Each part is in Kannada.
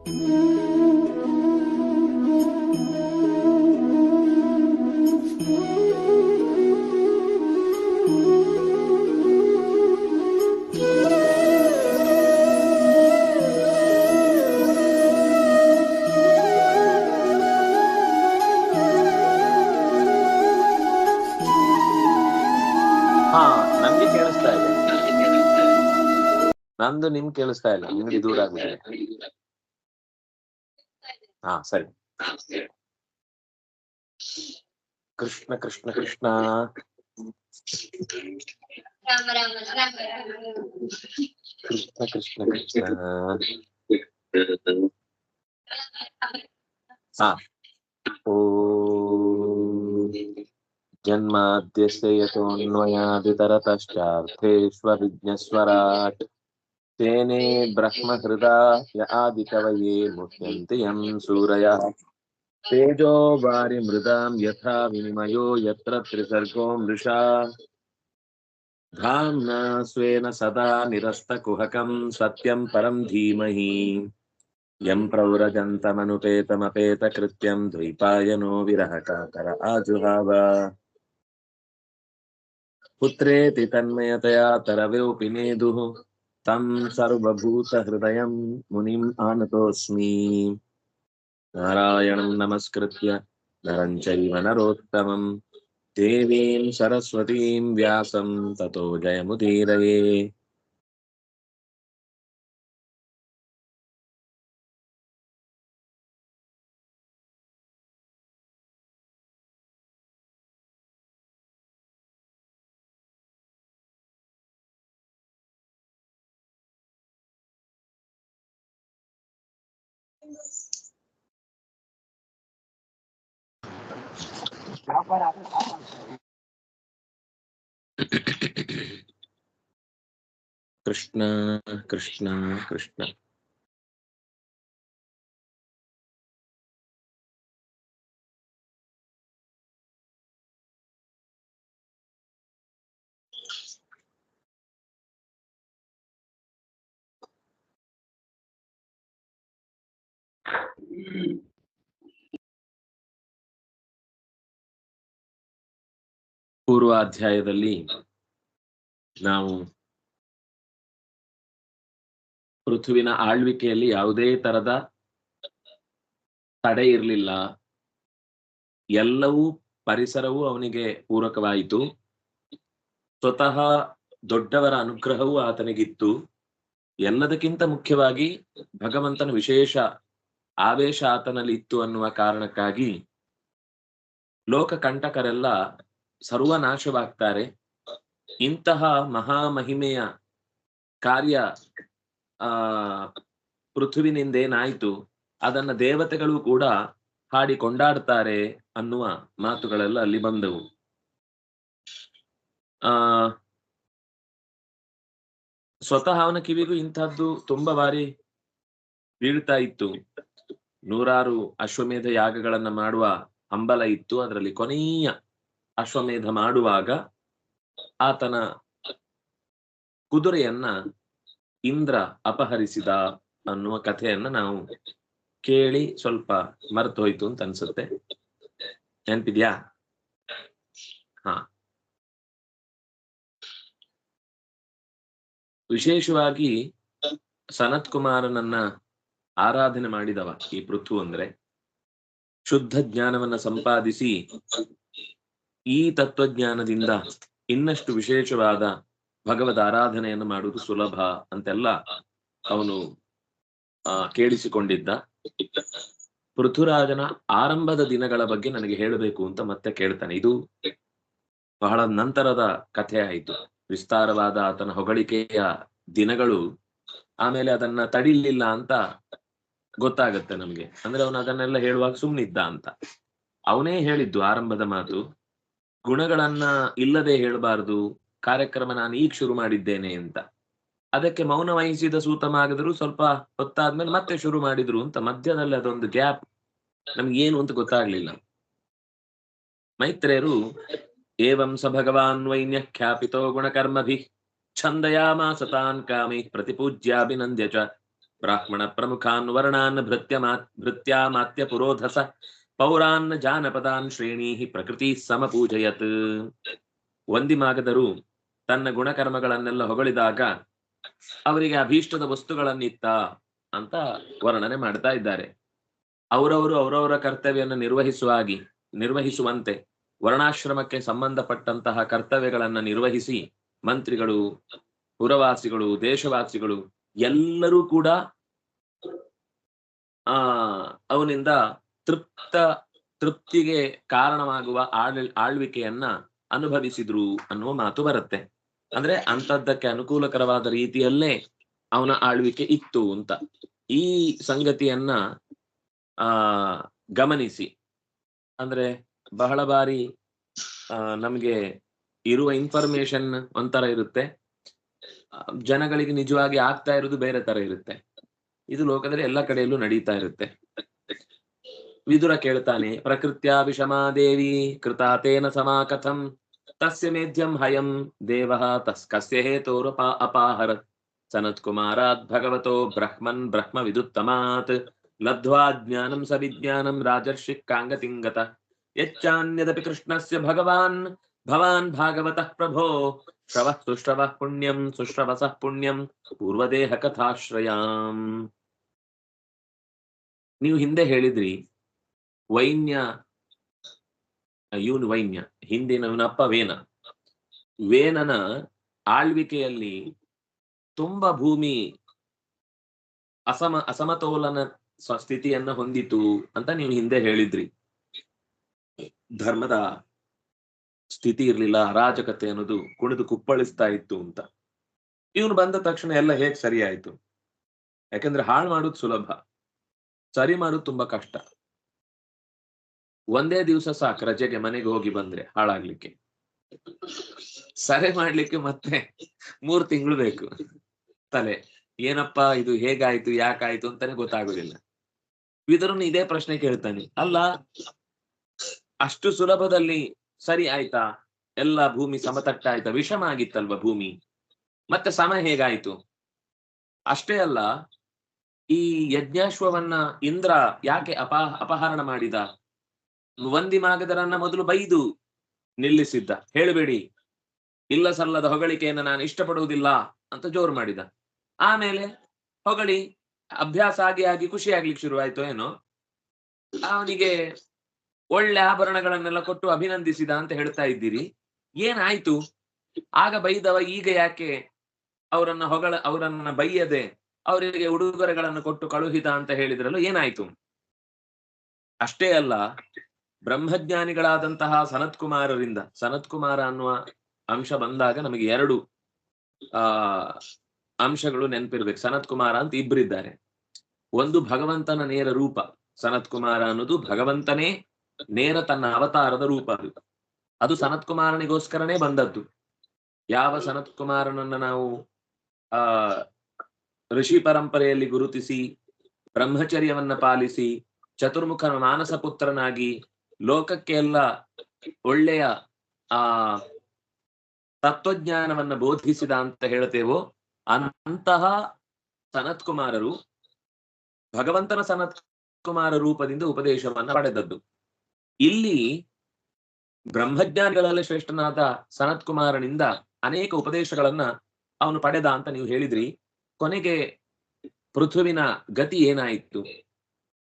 ಹಾ ನನ್ಗೆ ಕೇಳಿಸ್ತಾ ಇದೆ ನಂದು ನಿಮ್ ಕೇಳಿಸ್ತಾ ಇಲ್ಲ ನಿಮ್ಗೆ ದೂರ ಆಗ್ಬಿಟ್ಟಿದೆ हाँ, ಹಾ कृष्ण कृष्ण कृष्ण। कृष्ण कृष्ण कृष्ण। हाँ। जन्माद्यस्य यतोऽन्वयादितरतश्चार्थेष्वभिज्ञस्वराट् तेने ब्रह्महृदा य आदिकवये मुह्यन्ति यं सूरयः। तेजो वारिमृदां यथा विनिमयो यत्र त्रिसर्गो मृषा। धाम्ना स्वेन सदा निरस्तकुहकं सत्यं परं धीमहि। यं प्रव्रजन्तमनुपेतमपेतकृत्यं द्वैपायनो विरहकातर आजुहाव। पुत्रेति तन्मयतया तरवे तरविपिनेदुः తం సర్వభూతహృదయం మునిం ఆనతోస్మి నారాయణం నమస్కృత్య నరం చైవ నరోత్తమం దేవీం సరస్వతీం వ్యాసం తతో జయముదీరయే कृष्ण कृष्ण कृष्ण ಪೂರ್ವಾಧ್ಯಾಯದಲ್ಲಿ ನಾವು ಪೃಥುವಿನ ಆಳ್ವಿಕೆಯಲ್ಲಿ ಯಾವುದೇ ತರದ ತಡೆ ಇರಲಿಲ್ಲ. ಎಲ್ಲವೂ ಪರಿಸರವೂ ಅವನಿಗೆ ಪೂರಕವಾಯಿತು. ಸ್ವತಃ ದೊಡ್ಡವರ ಅನುಗ್ರಹವೂ ಆತನಿಗಿತ್ತು. ಎಲ್ಲದಕ್ಕಿಂತ ಮುಖ್ಯವಾಗಿ ಭಗವಂತನ ವಿಶೇಷ ಆವೇಶ ಆತನಲ್ಲಿ ಇತ್ತು ಅನ್ನುವ ಕಾರಣಕ್ಕಾಗಿ ಲೋಕ ಕಂಟಕರೆಲ್ಲ ಸರ್ವನಾಶವಾಗ್ತಾರೆ ಇಂತಹ ಮಹಾಮಹಿಮೆಯ ಕಾರ್ಯ, ಆ, ಪೃಥುವಿನಿಂದೇನಾಯ್ತು, ಅದನ್ನ ದೇವತೆಗಳು ಕೂಡ ಹಾಡಿ ಕೊಂಡಾಡ್ತಾರೆ ಅನ್ನುವ ಮಾತುಗಳೆಲ್ಲ ಅಲ್ಲಿ ಬಂದವು. ಆ, ಸ್ವತಃ ಅವನ ಕಿವಿಗೂ ಇಂಥದ್ದು ತುಂಬಾ ಬಾರಿ ಬೀಳ್ತಾ ಇತ್ತು. ನೂರಾರು ಅಶ್ವಮೇಧ ಯಾಗಗಳನ್ನ ಮಾಡುವ ಹಂಬಲ ಇತ್ತು. ಅದರಲ್ಲಿ ಕೊನೆಯ ಅಶ್ವಮೇಧ ಮಾಡುವಾಗ ಆತನ ಕುದುರೆಯನ್ನ ಇಂದ್ರ ಅಪಹರಿಸಿದ ಅನ್ನುವ ಕಥೆಯನ್ನ ನಾವು ಕೇಳಿ ಸ್ವಲ್ಪ ಮರೆತು ಹೋಯ್ತು ಅಂತ ಅನ್ಸುತ್ತೆ. ನೆನ್ಪಿದ್ಯಾ? ಹಾ. ವಿಶೇಷವಾಗಿ ಸನತ್ ಕುಮಾರನನ್ನ ಆರಾಧನೆ ಮಾಡಿದವ ಈ ಪೃಥು ಅಂದ್ರೆ ಶುದ್ಧ ಜ್ಞಾನವನ್ನ ಸಂಪಾದಿಸಿ ಈ ತತ್ವಜ್ಞಾನದಿಂದ ಇನ್ನಷ್ಟು ವಿಶೇಷವಾದ ಭಗವದ್ ಆರಾಧನೆಯನ್ನು ಮಾಡುವುದು ಸುಲಭ ಅಂತೆಲ್ಲ ಅವನು, ಆ, ಕೇಳಿಸಿಕೊಂಡಿದ್ದ. ಪೃಥುರಾಜನ ಆರಂಭದ ದಿನಗಳ ಬಗ್ಗೆ ನನಗೆ ಹೇಳಬೇಕು ಅಂತ ಮತ್ತೆ ಕೇಳ್ತಾನೆ. ಇದು ಬಹಳ ನಂತರದ ಕಥೆ ಆಯಿತು. ವಿಸ್ತಾರವಾದ ಆತನ ಹೊಗಳಿಕೆಯ ದಿನಗಳು ಆಮೇಲೆ ಅದನ್ನ ತಡಿಲಿಲ್ಲ ಅಂತ ಗೊತ್ತಾಗತ್ತೆ ನಮ್ಗೆ. ಅಂದ್ರೆ ಅವನು ಅದನ್ನೆಲ್ಲ ಹೇಳುವಾಗ ಸುಮ್ಮನಿದ್ದ ಅಂತ. ಅವನೇ ಹೇಳಿದ್ದು ಆರಂಭದ ಮಾತು. ಗುಣಗಳನ್ನ ಇಲ್ಲದೆ ಹೇಳಬಾರದು, ಕಾರ್ಯಕ್ರಮ ನಾನು ಈಗ ಶುರು ಮಾಡಿದ್ದೇನೆ ಅಂತ. ಅದಕ್ಕೆ ಮೌನ ವಹಿಸಿದ ಸೂತಮಾಗದರು ಸ್ವಲ್ಪ ಹೊತ್ತಾದ್ಮೇಲೆ ಮತ್ತೆ ಶುರು ಮಾಡಿದ್ರು ಅಂತ ಮಧ್ಯದಲ್ಲಿ ಅದೊಂದು ಗ್ಯಾಪ್ ನಮ್ಗೆ ಏನು ಅಂತ ಗೊತ್ತಾಗ್ಲಿಲ್ಲ. ಮೈತ್ರೇಯರು ಏವಂ ಸ ಭಗವಾನ್ ವೈನ್ಯ ಖ್ಯಾಪಿತೋ ಗುಣಕರ್ಮಭಿ ಛಂದಯಾಮ ಸತಾನ್ ಕಾಮಿ ಪ್ರತಿಪೂಜ್ಯಾಭಿನಂದ್ಯ ಚ, ಬ್ರಾಹ್ಮಣ ಪ್ರಮುಖಾನ್ ವರ್ಣಾನ್ ಭೃತ್ಯ ಭೃತ್ಯಾಮಾತ್ಯ ಪುರೋಧಸ ಪೌರಾನ್ ಜಾನಪದಾನ್ ಶ್ರೇಣಿ ಪ್ರಕೃತಿ ಸಮಪೂಜಯತ್. ವಂದಿಮಾಗದರು ತನ್ನ ಗುಣಕರ್ಮಗಳನ್ನೆಲ್ಲ ಹೊಗಳಿದಾಗ ಅವರಿಗೆ ಅಭೀಷ್ಟದ ವಸ್ತುಗಳನ್ನಿತ್ತ ಅಂತ ವರ್ಣನೆ ಮಾಡ್ತಾ ಇದ್ದಾರೆ. ಅವರವರು ಅವರವರ ಕರ್ತವ್ಯವನ್ನು ನಿರ್ವಹಿಸುವಾಗಿ ನಿರ್ವಹಿಸುವಂತೆ ವರ್ಣಾಶ್ರಮಕ್ಕೆ ಸಂಬಂಧಪಟ್ಟಂತಹ ಕರ್ತವ್ಯಗಳನ್ನ ನಿರ್ವಹಿಸಿ ಮಂತ್ರಿಗಳು, ಪುರವಾಸಿಗಳು, ದೇಶವಾಸಿಗಳು ಎಲ್ಲರೂ ಕೂಡ ಆ, ಅವನಿಂದ ತೃಪ್ತ ತೃಪ್ತಿಗೆ ಕಾರಣವಾಗುವ ಆಳ್ ಆಳ್ವಿಕೆಯನ್ನ ಅನುಭವಿಸಿದ್ರು ಅನ್ನುವ ಮಾತು ಬರುತ್ತೆ. ಅಂದ್ರೆ ಅಂತದ್ದಕ್ಕೆ ಅನುಕೂಲಕರವಾದ ರೀತಿಯಲ್ಲೇ ಅವನ ಆಳ್ವಿಕೆ ಇತ್ತು ಅಂತ. ಈ ಸಂಗತಿಯನ್ನ, ಆ, ಗಮನಿಸಿ. ಅಂದ್ರೆ ಬಹಳ ಬಾರಿ ನಮ್ಗೆ ಇರುವ ಇನ್ಫಾರ್ಮೇಶನ್ ಒಂಥರ ಇರುತ್ತೆ. ಜನಗಳಿಗೆ ನಿಜವಾಗಿ ಆಗ್ತಾ ಇರೋದು ಬೇರೆ ತರ ಇರುತ್ತೆ. ಇದು ಲೋಕದಲ್ಲಿ ಎಲ್ಲ ಕಡೆಯಲ್ಲೂ ನಡೀತಾ ಇರುತ್ತೆ. ವಿದುರ ಕೇಳ್ತಾನೆ ಪ್ರಕೃತ್ಯ ವಿಷಮಾದೇವಿ ಕೃತಾತೇನ ಸಮಾಕಥಂ ತಸ್ಯ ಮೇಧ್ಯಂ ಹಯಂ ದೇವ ತಸ್ ಕಸ್ಯ ಹೇತೋರಪ ಅಪಾಹರತ್ ಸನತ್ ಕುಮಾರಾತ್ ಭಗವತೋ ಬ್ರಹ್ಮನ್ ಬ್ರಹ್ಮ ವಿದುತ್ತಮಾತ್ ಲಬ್ಧ್ವಾ ಜ್ಞಾನಂ ಸ ವಿಜ್ಞಾನಂ ರಾಜರ್ಷಿ ಕಾಂಗತಿಂಗತ ಯಚ್ಚಾನ್ಯದಪಿ ಕೃಷ್ಣಸ್ಯ ಭಗವಾನ್ ಭವಾನ್ ಭಾಗವತಃ ಪ್ರಭೋ ಶ್ರವಃ ಸುಶ್ರವಃ ಪುಣ್ಯಂ ಸುಶ್ರವಸಃ ಪುಣ್ಯಂ ಪೂರ್ವದೇಹ ಕಥಾಶ್ರಯಾಂ ನೀವು ಹಿಂದೆ ಹೇಳಿದ್ರಿ ವೈನ್ಯ ಇವನು ವೈನ್ಯ ಹಿಂದಿನವನಪ್ಪ ವೇನ. ವೇನನ ಆಳ್ವಿಕೆಯಲ್ಲಿ ತುಂಬಾ ಭೂಮಿ ಅಸಮ, ಅಸಮತೋಲನ ಸ್ಥಿತಿಯನ್ನ ಹೊಂದಿತು ಅಂತ ನೀವು ಹಿಂದೆ ಹೇಳಿದ್ರಿ. ಧರ್ಮದ ಸ್ಥಿತಿ ಇರ್ಲಿಲ್ಲ, ಅರಾಜಕತೆ ಅನ್ನೋದು ಕುಣಿದು ಕುಪ್ಪಳಿಸ್ತಾ ಇತ್ತು ಅಂತ. ಇವನು ಬಂದ ತಕ್ಷಣ ಎಲ್ಲ ಹೇಗ್ ಸರಿ ಯಾಕಂದ್ರೆ ಹಾಳು ಮಾಡೋದು ಸುಲಭ. ಸರಿ ಮಾಡೋದು ತುಂಬಾ ಕಷ್ಟ. ಒಂದೇ ದಿವಸ ಸಾಕು ರಜೆಗೆ ಮನೆಗೆ ಹೋಗಿ ಬಂದ್ರೆ ಹಾಳಾಗ್ಲಿಕ್ಕೆ. ಸರಿ ಮಾಡ್ಲಿಕ್ಕೆ ಮತ್ತೆ ಮೂರ್ ತಿಂಗಳು ಬೇಕು. ತಲೆ, ಏನಪ್ಪಾ ಇದು ಹೇಗಾಯ್ತು, ಯಾಕಾಯ್ತು ಅಂತಾನೆ ಗೊತ್ತಾಗುದಿಲ್ಲ. ವಿದುರನು ಇದೇ ಪ್ರಶ್ನೆ ಕೇಳ್ತಾನೆ, ಅಲ್ಲ, ಅಷ್ಟು ಸುಲಭದಲ್ಲಿ ಸರಿ ಆಯ್ತಾ? ಎಲ್ಲ ಭೂಮಿ ಸಮತಟ್ಟಾಯ್ತಾ? ವಿಷಮ ಆಗಿತ್ತಲ್ವ ಭೂಮಿ? ಮತ್ತೆ ಸಮ ಹೇಗಾಯ್ತು? ಅಷ್ಟೇ ಅಲ್ಲ, ಈ ಯಜ್ಞಾಶ್ವವನ್ನ ಇಂದ್ರ ಯಾಕೆ ಅಪ, ಅಪಹರಣ ಮಾಡಿದ? ವಂದಿಮಾಗದರನ್ನ ಮೊದಲು ಬೈದು ನಿಲ್ಲಿಸಿದ್ದ. ಹೇಳಬೇಡಿ, ಇಲ್ಲ ಸಲ್ಲದ ಹೊಗಳಿಕೆಯನ್ನು ನಾನು ಇಷ್ಟಪಡುವುದಿಲ್ಲ ಅಂತ ಜೋರು ಮಾಡಿದ. ಆಮೇಲೆ ಹೊಗಳಿ ಅಭ್ಯಾಸ ಆಗಿ ಆಗಿ ಖುಷಿ ಆಗ್ಲಿಕ್ಕೆ ಶುರುವಾಯ್ತು, ಏನೋ? ಅವನಿಗೆ ಒಳ್ಳೆ ಆಭರಣಗಳನ್ನೆಲ್ಲ ಕೊಟ್ಟು ಅಭಿನಂದಿಸಿದ ಅಂತ ಹೇಳ್ತಾ ಇದ್ದೀರಿ. ಏನಾಯ್ತು? ಆಗ ಬೈದವ ಈಗ ಯಾಕೆ ಅವರನ್ನ ಹೊಗಳ, ಅವರನ್ನ ಬೈಯದೆ ಅವರಿಗೆ ಉಡುಗೊರೆಗಳನ್ನು ಕೊಟ್ಟು ಕಳುಹಿದ ಅಂತ ಹೇಳಿದ್ರಲ್ಲ, ಏನಾಯ್ತು? ಅಷ್ಟೇ ಅಲ್ಲ ಬ್ರಹ್ಮಜ್ಞಾನಿಗಳಾದಂತಹ ಸನತ್ ಕುಮಾರರಿಂದ ಸನತ್ ಕುಮಾರ ಅನ್ನುವ ಅಂಶ ಬಂದಾಗ ನಮಗೆ ಎರಡು, ಆ, ಅಂಶಗಳು ನೆನಪಿರ್ಬೇಕು. ಸನತ್ ಕುಮಾರ ಅಂತ ಇಬ್ಬರಿದ್ದಾರೆ ಒಂದು ಭಗವಂತನ ನೇರ ರೂಪ. ಸನತ್ ಕುಮಾರ ಅನ್ನೋದು ಭಗವಂತನೇ ನೇರ ತನ್ನ ಅವತಾರದ ರೂಪ ಅದು. ಅದು ಸನತ್ ಕುಮಾರನಿಗೋಸ್ಕರನೇ ಬಂದದ್ದು. ಯಾವ ಸನತ್ ಕುಮಾರನನ್ನ ನಾವು, ಆ, ಋಷಿ ಪರಂಪರೆಯಲ್ಲಿ ಗುರುತಿಸಿ, ಬ್ರಹ್ಮಚರ್ಯವನ್ನ ಪಾಲಿಸಿ, ಚತುರ್ಮುಖನ ಮಾನಸ ಪುತ್ರನಾಗಿ ಲೋಕಕ್ಕೆ ಎಲ್ಲ ಒಳ್ಳೆಯ, ಆ, ತತ್ವಜ್ಞಾನವನ್ನ ಬೋಧಿಸಿದ ಅಂತ ಹೇಳ್ತೇವೋ, ಅಂತಹ ಸನತ್ ಕುಮಾರರು ಭಗವಂತನ ಸನತ್ ಕುಮಾರ ರೂಪದಿಂದ ಉಪದೇಶವನ್ನ ಪಡೆದದ್ದು. ಇಲ್ಲಿ ಬ್ರಹ್ಮಜ್ಞಾನಿಗಳಲ್ಲಿ ಶ್ರೇಷ್ಠನಾದ ಸನತ್ ಕುಮಾರನಿಂದ ಅನೇಕ ಉಪದೇಶಗಳನ್ನ ಅವನು ಪಡೆದ ಅಂತ ನೀವು ಹೇಳಿದ್ರಿ. ಕೊನೆಗೆ ಪೃಥುವಿನ ಗತಿ ಏನಾಯಿತು?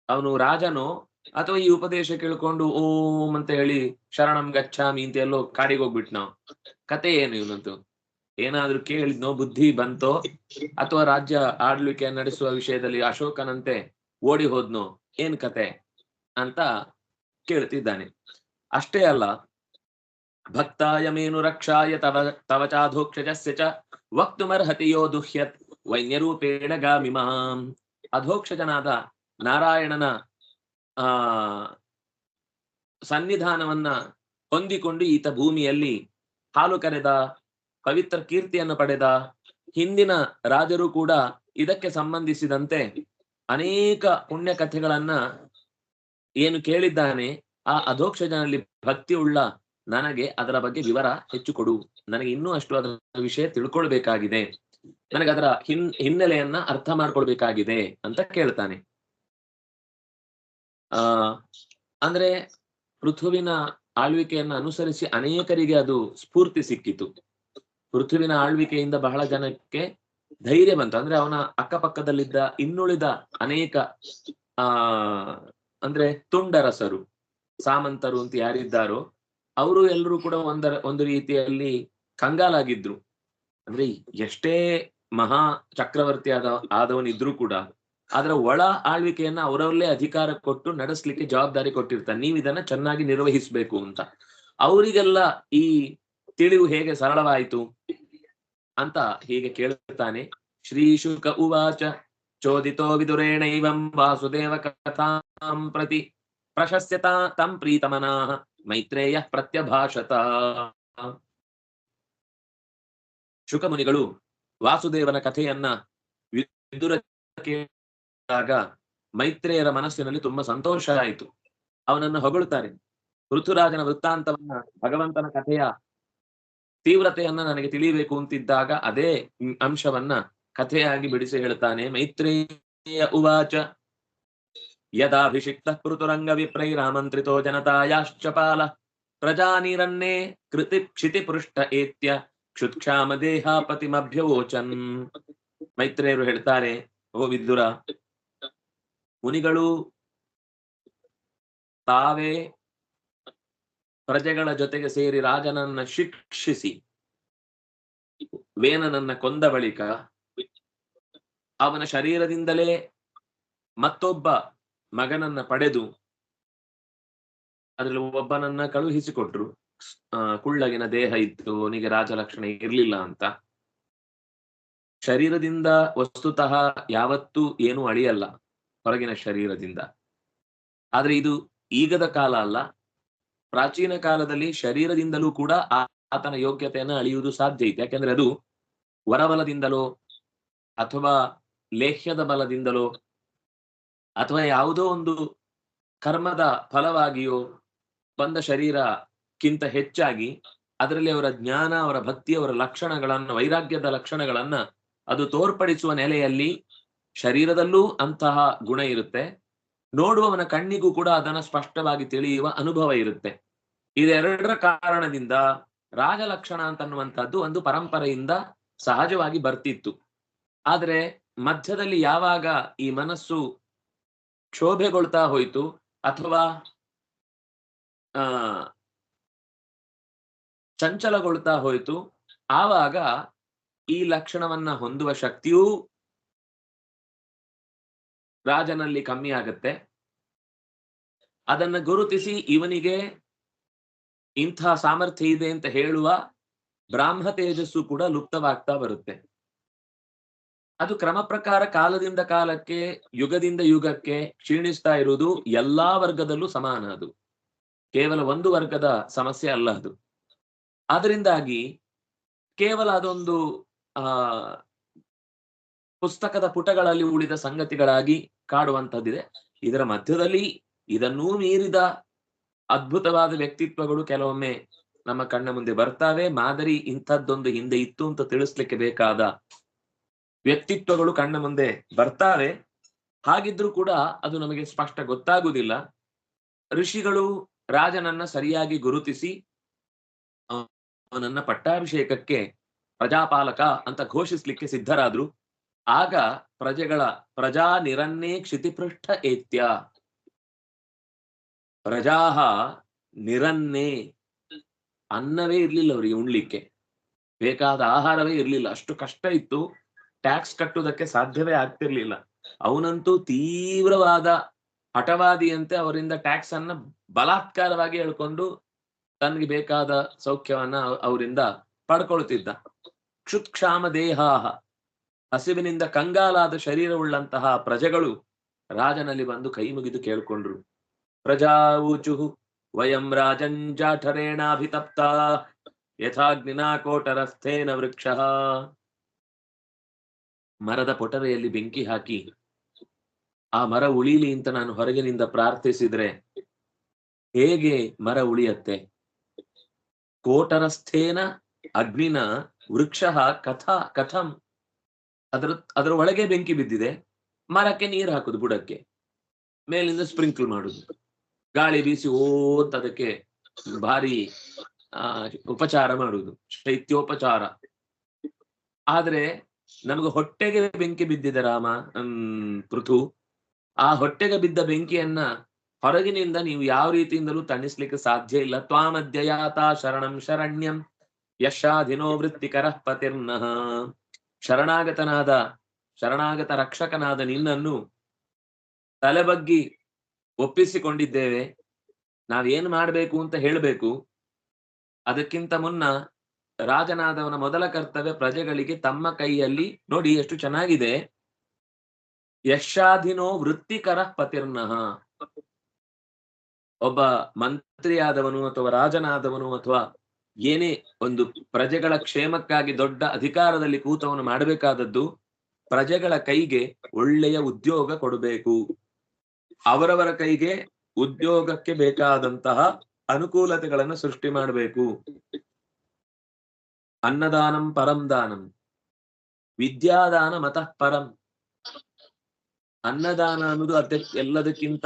ಅವನು ರಾಜನೋ ಅಥವಾ ಈ ಉಪದೇಶ ಕೇಳ್ಕೊಂಡು ಓಂ ಅಂತ ಹೇಳಿ ಶರಣಂ ಗಚ್ಚಾಮಿ ಅಂತ ಎಲ್ಲೋ ಕಾಡಿಗೆ ಹೋಗ್ಬಿಟ್ ನಾವು. ಕತೆ ಏನು ಇವನಂತು ಏನಾದ್ರೂ ಕೇಳಿದ್ನೋ, ಬುದ್ಧಿ ಬಂತೋ, ಅಥವಾ ರಾಜ್ಯ ಆಳ್ವಿಕೆ ನಡೆಸುವ ವಿಷಯದಲ್ಲಿ ಅಶೋಕನಂತೆ ಓಡಿ ಹೋದ್ನೋ, ಏನ್ ಕತೆ ಅಂತ ಕೇಳ್ತಿದ್ದಾನೆ. ಅಷ್ಟೇ ಅಲ್ಲ ಭಕ್ತಾಯಮೇನು ರಕ್ಷಾಯ ತವ ತವ ಚಾಧೋಕ್ಷಜಸ್ಯ ಚ, ವಕ್ತುಮರ್ಹತಿ ಯೋ ದುಹ್ಯತ್ ವೈನ್ಯರೂಪೇಣ ಗಾಮಿಮಾಂ. ಅಧೋಕ್ಷಜನಾದ ನಾರಾಯಣನ ಆ, ಸನ್ನಿಧಾನವನ್ನ ಹೊಂದಿಕೊಂಡು ಈತ ಭೂಮಿಯಲ್ಲಿ ಹಾಲು ಕರೆದ, ಪವಿತ್ರ ಕೀರ್ತಿಯನ್ನು ಪಡೆದ ಹಿಂದಿನ ರಾಜರು ಕೂಡ ಇದಕ್ಕೆ ಸಂಬಂಧಿಸಿದಂತೆ ಅನೇಕ ಪುಣ್ಯ ಕಥೆಗಳನ್ನ ಏನು ಕೇಳಿದ್ದಾನೆ, ಆ ಅಧೋಕ್ಷಜನಲ್ಲಿ ಭಕ್ತಿ ಉಳ್ಳ ನನಗೆ ಅದರ ಬಗ್ಗೆ ವಿವರ ಹೆಚ್ಚು ಕೊಡು. ನನಗೆ ಇನ್ನೂ ಅಷ್ಟು ಅದರ ವಿಷಯ ತಿಳ್ಕೊಳ್ಬೇಕಾಗಿದೆ. ನನಗೆ ಅದರ ಹಿನ್, ಹಿನ್ನೆಲೆಯನ್ನ ಅರ್ಥ ಮಾಡ್ಕೊಳ್ಬೇಕಾಗಿದೆ ಅಂತ ಕೇಳ್ತಾನೆ. ಆ, ಅಂದ್ರೆ ಪೃಥುವಿನ ಆಳ್ವಿಕೆಯನ್ನ ಅನುಸರಿಸಿ ಅನೇಕರಿಗೆ ಅದು ಸ್ಫೂರ್ತಿ ಸಿಕ್ಕಿತು. ಪೃಥುವಿನ ಆಳ್ವಿಕೆಯಿಂದ ಬಹಳ ಜನಕ್ಕೆ ಧೈರ್ಯ ಬಂತು. ಅಂದ್ರೆ ಅವನ ಅಕ್ಕಪಕ್ಕದಲ್ಲಿದ್ದ ಇನ್ನುಳಿದ ಅನೇಕ, ಆ, ಅಂದ್ರೆ ತುಂಡರಸರು, ಸಾಮಂತರು ಅಂತ ಯಾರಿದ್ದಾರೋ, ಅವರು ಎಲ್ಲರೂ ಕೂಡ ಒಂದರ, ಒಂದು ರೀತಿಯಲ್ಲಿ ಕಂಗಾಲಾಗಿದ್ರು. ಅಂದ್ರೆ ಎಷ್ಟೇ ಮಹಾ ಚಕ್ರವರ್ತಿ ಆದ, ಆದವನಿದ್ರು ಕೂಡ ಅದರ ಒಳ ಆಳ್ವಿಕೆಯನ್ನ ಅವರವರಲ್ಲೇ ಅಧಿಕಾರ ಕೊಟ್ಟು ನಡೆಸ್ಲಿಕ್ಕೆ ಜವಾಬ್ದಾರಿ ಕೊಟ್ಟಿರ್ತಾರೆ. ನೀವು ಇದನ್ನ ಚೆನ್ನಾಗಿ ನಿರ್ವಹಿಸ್ಬೇಕು ಅಂತ. ಅವರಿಗೆಲ್ಲ ಈ ತಿಳಿವು ಹೇಗೆ ಸರಳವಾಯಿತು ಅಂತ ಹೀಗೆ ಕೇಳುತ್ತಾನೆ ಶ್ರೀ ಶುಕ ಉವಾಚ ಚೋದಿತೋ ವಿದುರೇಣೈವಂ ವಾಸುದೇವ ಕಥಾಂ ಪ್ರತಿ ಪ್ರಶಸ್ಯತಾ ತಂ ಪ್ರೀತಮನಾ ಮೈತ್ರೇಯ ಪ್ರತ್ಯಭಾಷತ. ಶುಕಮುನಿಗಳು ವಾಸುದೇವನ ಕಥೆಯನ್ನ ವಿದುರ ಕೇಳಿದಾಗ ಮೈತ್ರೇಯರ ಮನಸ್ಸಿನಲ್ಲಿ ತುಂಬಾ ಸಂತೋಷ ಆಯಿತು. ಅವನನ್ನು ಹೊಗಳುತ್ತಾರೆ ಋತುರಾಜನ ವೃತ್ತಾಂತವನ್ನ ಭಗವಂತನ ಕಥೆಯ ತೀವ್ರತೆಯನ್ನ ನನಗೆ ತಿಳಿಯಬೇಕು ಅಂತಿದ್ದಾಗ ಅದೇ ಅಂಶವನ್ನ ಕಥೆಯಾಗಿ ಬಿಡಿಸಿ ಹೇಳ್ತಾನೆ, ಮೈತ್ರೇಯ ಉವಾಚ ಯದಾಭಿಷಿಕ್ತ ಪೃತುರಂಗ ಪಾಲ, ಪ್ರಜಾನಿರನ್ನೇ ಕೃತಿ ಕ್ಷಿತಿ ಪೃಷ್ಠ ಏತ್ಯ, ಕ್ಷುತ್ಕ್ಷಾಮ ದೇಹಾಪತಿಮಭ್ಯವೋಚನ್. ಮೈತ್ರೇಯರು ಹೇಳ್ತಾರೆ, ಓ ವಿದ್ದುರ ಮುನಿಗಳು ತಾವೇ ಪ್ರಜೆಗಳ ಜೊತೆಗೆ ಸೇರಿ ರಾಜನನ್ನ ಶಿಕ್ಷಿಸಿ, ವೇನನನ್ನ ಕೊಂದ ಬಳಿಕ ಅವನ ಶರೀರದಿಂದಲೇ ಮತ್ತೊಬ್ಬ ಮಗನನ್ನ ಪಡೆದು ಅದ್ರಲ್ಲಿ ಒಬ್ಬನನ್ನ ಕಳುಹಿಸಿಕೊಟ್ರು. ಕುಳ್ಳಗಿನ ದೇಹ ಇತ್ತು, ಅವನಿಗೆ ರಾಜಲಕ್ಷಣ ಇರ್ಲಿಲ್ಲ ಅಂತ. ಶರೀರದಿಂದ ವಸ್ತುತಃ ಯಾವತ್ತೂ ಏನು ಅಳಿಯಲ್ಲ. ಹೊರಗಿನ ಶರೀರದಿಂದ. ಆದ್ರೆ ಇದು ಈಗದ ಕಾಲ ಅಲ್ಲ. ಪ್ರಾಚೀನ ಕಾಲದಲ್ಲಿ ಶರೀರದಿಂದಲೂ ಕೂಡ ಆತನ ಯೋಗ್ಯತೆಯನ್ನು ಅಳಿಯುವುದು ಸಾಧ್ಯ ಇದೆ ಯಾಕೆಂದ್ರೆ ಅದು ವರಬಲದಿಂದಲೋ ಅಥವಾ ಲೇಹ್ಯದ ಬಲದಿಂದಲೋ ಅಥವಾ ಯಾವುದೋ ಒಂದು ಕರ್ಮದ ಫಲವಾಗಿಯೋ ಬಂದ ಶರೀರಕ್ಕಿಂತ ಹೆಚ್ಚಾಗಿ ಅದರಲ್ಲಿ ಅವರ ಜ್ಞಾನ, ಅವರ ಭಕ್ತಿ, ಅವರ ಲಕ್ಷಣಗಳನ್ನ, ವೈರಾಗ್ಯದ ಲಕ್ಷಣಗಳನ್ನ ಅದು ತೋರ್ಪಡಿಸುವ ನೆಲೆಯಲ್ಲಿ ಶರೀರದಲ್ಲೂ ಅಂತಹ ಗುಣ ಇರುತ್ತೆ. ನೋಡುವವನ ಕಣ್ಣಿಗೂ ಕೂಡ ಅದನ್ನ ಸ್ಪಷ್ಟವಾಗಿ ತಿಳಿಯುವ ಅನುಭವ ಇರುತ್ತೆ. ಇದೆರಡರ ಕಾರಣದಿಂದ ರಾಜಲಕ್ಷಣ ಅಂತನ್ನುವಂಥದ್ದು ಒಂದು ಪರಂಪರೆಯಿಂದ ಸಹಜವಾಗಿ ಬರ್ತಿತ್ತು. ಆದ್ರೆ ಮಧ್ಯದಲ್ಲಿ ಯಾವಾಗ ಈ ಮನಸ್ಸು ಕ್ಷೋಭೆಗೊಳ್ತಾ ಹೋಯಿತು ಅಥವಾ ಚಂಚಲಗೊಳ್ತಾ ಹೋಯಿತು, ಆವಾಗ ಈ ಲಕ್ಷಣವನ್ನ ಹೊಂದುವ ಶಕ್ತಿಯೂ ರಾಜನಲ್ಲಿ ಕಮ್ಮಿ ಆಗತ್ತೆ. ಅದನ್ನ ಗುರುತಿಸಿ ಇವನಿಗೆ ಇಂಥ ಸಾಮರ್ಥ್ಯ ಇದೆ ಅಂತ ಹೇಳುವ ಬ್ರಾಹ್ಮ ತೇಜಸ್ಸು ಕೂಡ ಲುಪ್ತವಾಗ್ತಾ ಬರುತ್ತೆ. ಅದು ಕ್ರಮ ಪ್ರಕಾರ ಕಾಲದಿಂದ ಕಾಲಕ್ಕೆ, ಯುಗದಿಂದ ಯುಗಕ್ಕೆ ಕ್ಷೀಣಿಸ್ತಾ ಇರುವುದು ಎಲ್ಲಾ ವರ್ಗದಲ್ಲೂ ಸಮಾನ ಅದು. ಕೇವಲ ಒಂದು ವರ್ಗದ ಸಮಸ್ಯೆ ಅಲ್ಲ ಅದು. ಅದರಿಂದಾಗಿ ಕೇವಲ ಅದೊಂದು, ಆ ಪುಸ್ತಕದ ಪುಟಗಳಲ್ಲಿ ಉಳಿದ ಸಂಗತಿಗಳಾಗಿ ಕಾಡುವಂತದ್ದಿದೆ ಇದರ ಮಧ್ಯದಲ್ಲಿ ಇದನ್ನೂ ಮೀರಿದ ಅದ್ಭುತವಾದ ವ್ಯಕ್ತಿತ್ವಗಳು ಕೆಲವೊಮ್ಮೆ ನಮ್ಮ ಕಣ್ಣ ಮುಂದೆ ಬರ್ತಾವೆ. ಮಾದರಿ ಇಂಥದ್ದೊಂದು ಹಿಂದೆ ಇತ್ತು ಅಂತ ತಿಳಿಸ್ಲಿಕ್ಕೆ ಬೇಕಾದ ವ್ಯಕ್ತಿತ್ವಗಳು ಕಣ್ಣ ಮುಂದೆ ಬರ್ತಾವೆ. ಹಾಗಿದ್ರೂ ಕೂಡ ಅದು ನಮಗೆ ಸ್ಪಷ್ಟ ಗೊತ್ತಾಗುವುದಿಲ್ಲ. ಋಷಿಗಳು ರಾಜನನ್ನ ಸರಿಯಾಗಿ ಗುರುತಿಸಿ, ಅವನನ್ನ ಪಟ್ಟಾಭಿಷೇಕಕ್ಕೆ ಪ್ರಜಾಪಾಲಕ ಅಂತ ಘೋಷಿಸ್ಲಿಕ್ಕೆ ಸಿದ್ಧರಾದ್ರು. ಆಗ ಪ್ರಜೆಗಳ ಪ್ರಜಾ ನಿರನ್ನೇ ಕ್ಷಿತಿಪೃಷ್ಠ ಏತ್ಯ. ಪ್ರಜಾಹ ನಿರನ್ನೇ. ಅನ್ನವೇ ಇರ್ಲಿಲ್ಲ ಅವರಿಗೆ ಉಣ್ಲಿಕ್ಕೆ. ಬೇಕಾದ ಆಹಾರವೇ ಇರ್ಲಿಲ್ಲ. ಅಷ್ಟು ಕಷ್ಟ ಇತ್ತು. ಟ್ಯಾಕ್ಸ್ ಕಟ್ಟುವುದಕ್ಕೆ ಸಾಧ್ಯವೇ ಆಗ್ತಿರ್ಲಿಲ್ಲ. ಅವನಂತೂ ತೀವ್ರವಾದ ಹಠವಾದಿಯಂತೆ ಅವರಿಂದ ಟ್ಯಾಕ್ಸ್ ಅನ್ನ ಬಲಾತ್ಕಾರವಾಗಿ ಹೇಳ್ಕೊಂಡು ತನಗೆ ಬೇಕಾದ ಸೌಖ್ಯವನ್ನ ಅವ- ಅವರಿಂದ ಪಡ್ಕೊಳ್ತಿದ್ದ. ಕ್ಷುತ್ಕ್ಷಾಮ ದೇಹಾಹ. ಹಸಿವಿನಿಂದ ಕಂಗಾಲಾದ ಶರೀರವುಳ್ಳಂತಹ ಪ್ರಜೆಗಳು ರಾಜನಲ್ಲಿ ಬಂದು ಕೈ ಮುಗಿದು ಕೇಳ್ಕೊಂಡ್ರು. ಪ್ರಜಾವೂಚುಹು ವಯಂ ರಾಜಂಜಾಠರೇಣಾಭಿತಪ್ತ ಯಥಾಗ್ನಿನಾ ಕೋಟರಸ್ಥೇನ ವೃಕ್ಷ. ಮರದ ಪೊಟರೆಯಲ್ಲಿ ಬೆಂಕಿ ಹಾಕಿ, ಆ ಮರ ಉಳಿಲಿ ಅಂತ ನಾನು ಹೊರಗಿನಿಂದ ಪ್ರಾರ್ಥಿಸಿದ್ರೆ ಹೇಗೆ ಮರ ಉಳಿಯತ್ತೆ? ಕೋಟರಸ್ಥೇನ ಅಗ್ನಿನ ವೃಕ್ಷ ಕಥ ಕಥಂ. ಅದರ ಅದರ ಒಳಗೆ ಬೆಂಕಿ ಬಿದ್ದಿದೆ. ಮರಕ್ಕೆ ನೀರು ಹಾಕುದು ಬುಡಕ್ಕೆ. ಮೇಲಿಂದ ಸ್ಪ್ರಿಂಕಲ್ ಮಾಡುದು. ಗಾಳಿ ಬೀಸಿ ಓತ್ ಅದಕ್ಕೆ ಭಾರಿ, ಆ, ಉಪಚಾರ ಮಾಡುವುದು ಶೈತ್ಯೋಪಚಾರ. ಆದ್ರೆ ನಮಗೆ ಹೊಟ್ಟೆಗೆ ಬೆಂಕಿ ಬಿದ್ದಿದೆ ರಾಮ, ಹ್ಮ್, ಪೃಥು. ಆ ಹೊಟ್ಟೆಗೆ ಬಿದ್ದ ಬೆಂಕಿಯನ್ನ ಹೊರಗಿನಿಂದ ನೀವು ಯಾವ ರೀತಿಯಿಂದಲೂ ತಣಿಸ್ಲಿಕ್ಕೆ ಸಾಧ್ಯ ಇಲ್ಲ. ತ್ವಾಮಧ್ಯಯಾತ ಶರಣಂ ಶರಣ್ಯಂ ಯಶಾಧಿನೋ ವೃತ್ತಿಕರ ಪತಿರ್ನಃ. ಶರಣಾಗತನಾದ, ಶರಣಾಗತ ರಕ್ಷಕನಾದ ನಿನ್ನನ್ನು ತಲೆಬಗ್ಗಿ ಒಪ್ಪಿಸಿಕೊಂಡಿದ್ದೇವೆ. ನಾವೇನು ಮಾಡಬೇಕು ಅಂತ ಹೇಳಬೇಕು. ಅದಕ್ಕಿಂತ ಮುನ್ನ ರಾಜನಾದವನ ಮೊದಲ ಕರ್ತವ್ಯ ಪ್ರಜೆಗಳಿಗೆ ತಮ್ಮ ಕೈಯಲ್ಲಿ ನೋಡಿ ಎಷ್ಟು ಚೆನ್ನಾಗಿದೆ. ಯಶಾಧಿನೋ ವೃತ್ತಿಕರ ಪತಿರ್ನಃ. ಒಬ್ಬ ಮಂತ್ರಿಯಾದವನು ಅಥವಾ ರಾಜನಾದವನು ಅಥವಾ ಏನೇ ಒಂದು ಪ್ರಜೆಗಳ ಕ್ಷೇಮಕ್ಕಾಗಿ ದೊಡ್ಡ ಅಧಿಕಾರದಲ್ಲಿ ಕೂತವನು ಮಾಡಬೇಕಾದದ್ದು ಪ್ರಜೆಗಳ ಕೈಗೆ ಒಳ್ಳೆಯ ಉದ್ಯೋಗ ಕೊಡಬೇಕು. ಅವರವರ ಕೈಗೆ ಉದ್ಯೋಗಕ್ಕೆ ಬೇಕಾದಂತಹ ಅನುಕೂಲತೆಗಳನ್ನು ಸೃಷ್ಟಿ ಮಾಡಬೇಕು. ಅನ್ನದಾನಂ ಪರಂ ದಾನಂ. ವಿದ್ಯಾದಾನ ಮತಃ ಪರಂ. ಅನ್ನದಾನ ಅನ್ನೋದು ಅತ್ಯ ಎಲ್ಲದಕ್ಕಿಂತ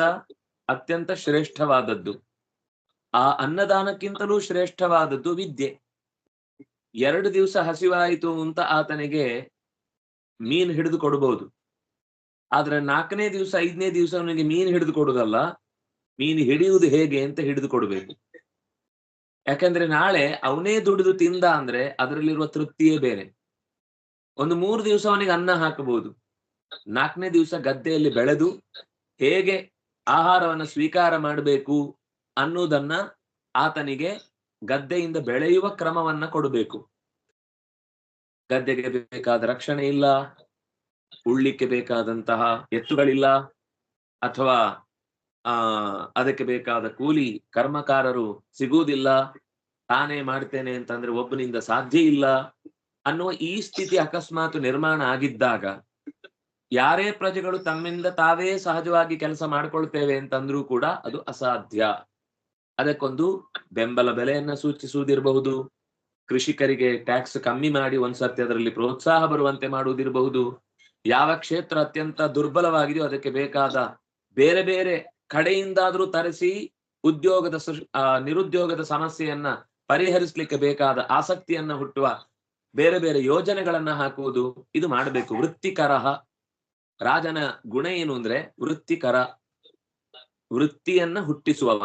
ಅತ್ಯಂತ ಶ್ರೇಷ್ಠವಾದದ್ದು. ಆ ಅನ್ನದಾನಕ್ಕಿಂತಲೂ ಶ್ರೇಷ್ಠವಾದದ್ದು ವಿದ್ಯೆ. ಎರಡು ದಿವಸ ಹಸಿವಾಯಿತು ಅಂತ ಆತನಿಗೆ ಮೀನ್ ಹಿಡಿದು ಕೊಡಬಹುದು ಆದ್ರೆ ನಾಲ್ಕನೇ ದಿವಸ, ಐದನೇ ದಿವಸ ಅವನಿಗೆ ಮೀನ್ ಹಿಡಿದು ಕೊಡುದಲ್ಲ, ಮೀನ್ ಹಿಡಿಯುವುದು ಹೇಗೆ ಅಂತ ಹಿಡಿದು ಕೊಡಬೇಕು. ಯಾಕಂದ್ರೆ ನಾಳೆ ಅವನೇ ದುಡಿದು ತಿಂದ ಅಂದ್ರೆ ಅದರಲ್ಲಿರುವ ತೃಪ್ತಿಯೇ ಬೇರೆ. ಒಂದು ಮೂರು ದಿವಸ ಅವನಿಗೆ ಅನ್ನ ಹಾಕಬಹುದು. ನಾಲ್ಕನೇ ದಿವಸ ಗದ್ದೆಯಲ್ಲಿ ಬೆಳೆದು ಹೇಗೆ ಆಹಾರವನ್ನು ಸ್ವೀಕಾರ ಮಾಡಬೇಕು ಅನ್ನುವುದನ್ನ ಆತನಿಗೆ ಗದ್ದೆಯಿಂದ ಬೆಳೆಯುವ ಕ್ರಮವನ್ನ ಕೊಡಬೇಕು. ಗದ್ದೆಗೆ ಬೇಕಾದ ರಕ್ಷಣೆ ಇಲ್ಲ, ಉಳ್ಳಿಕ್ಕೆ ಬೇಕಾದಂತಹ ಎತ್ತುಗಳಿಲ್ಲ, ಅಥವಾ, ಆ, ಅದಕ್ಕೆ ಬೇಕಾದ ಕೂಲಿ ಕರ್ಮಕಾರರು ಸಿಗುವುದಿಲ್ಲ, ತಾನೇ ಮಾಡ್ತೇನೆ ಅಂತಂದ್ರೆ ಒಬ್ಬನಿಂದ ಸಾಧ್ಯ ಇಲ್ಲ ಅನ್ನುವ ಈ ಸ್ಥಿತಿ ಅಕಸ್ಮಾತ್ ನಿರ್ಮಾಣ ಆಗಿದ್ದಾಗ, ಯಾರೇ ಪ್ರಜೆಗಳು ತಮ್ಮಿಂದ ತಾವೇ ಸಹಜವಾಗಿ ಕೆಲಸ ಮಾಡ್ಕೊಳ್ತೇವೆ ಅಂತಂದ್ರೂ ಕೂಡ ಅದು ಅಸಾಧ್ಯ. ಅದಕ್ಕೊಂದು ಬೆಂಬಲ ಬೆಲೆಯನ್ನ ಸೂಚಿಸುವುದಿರಬಹುದು. ಕೃಷಿಕರಿಗೆ ಟ್ಯಾಕ್ಸ್ ಕಮ್ಮಿ ಮಾಡಿ ಒಂದ್ಸರ್ತಿ ಅದರಲ್ಲಿ ಪ್ರೋತ್ಸಾಹ ಬರುವಂತೆ ಮಾಡುವುದಿರಬಹುದು. ಯಾವ ಕ್ಷೇತ್ರ ಅತ್ಯಂತ ದುರ್ಬಲವಾಗಿದೆಯೋ ಅದಕ್ಕೆ ಬೇಕಾದ ಬೇರೆ ಬೇರೆ ಕಡೆಯಿಂದಾದ್ರೂ ತರಿಸಿ ಉದ್ಯೋಗದ ನಿರುದ್ಯೋಗದ ಸಮಸ್ಯೆಯನ್ನ ಪರಿಹರಿಸಲಿಕ್ಕೆ ಬೇಕಾದ ಆಸಕ್ತಿಯನ್ನ ಹುಟ್ಟುವ ಬೇರೆ ಬೇರೆ ಯೋಜನೆಗಳನ್ನ ಹಾಕುವುದು, ಇದು ಮಾಡಬೇಕು. ವೃತ್ತಿಕರಹ ರಾಜನ ಗುಣ ಏನು ಅಂದ್ರೆ ವೃತ್ತಿಕರ ವೃತ್ತಿಯನ್ನ ಹುಟ್ಟಿಸುವವ.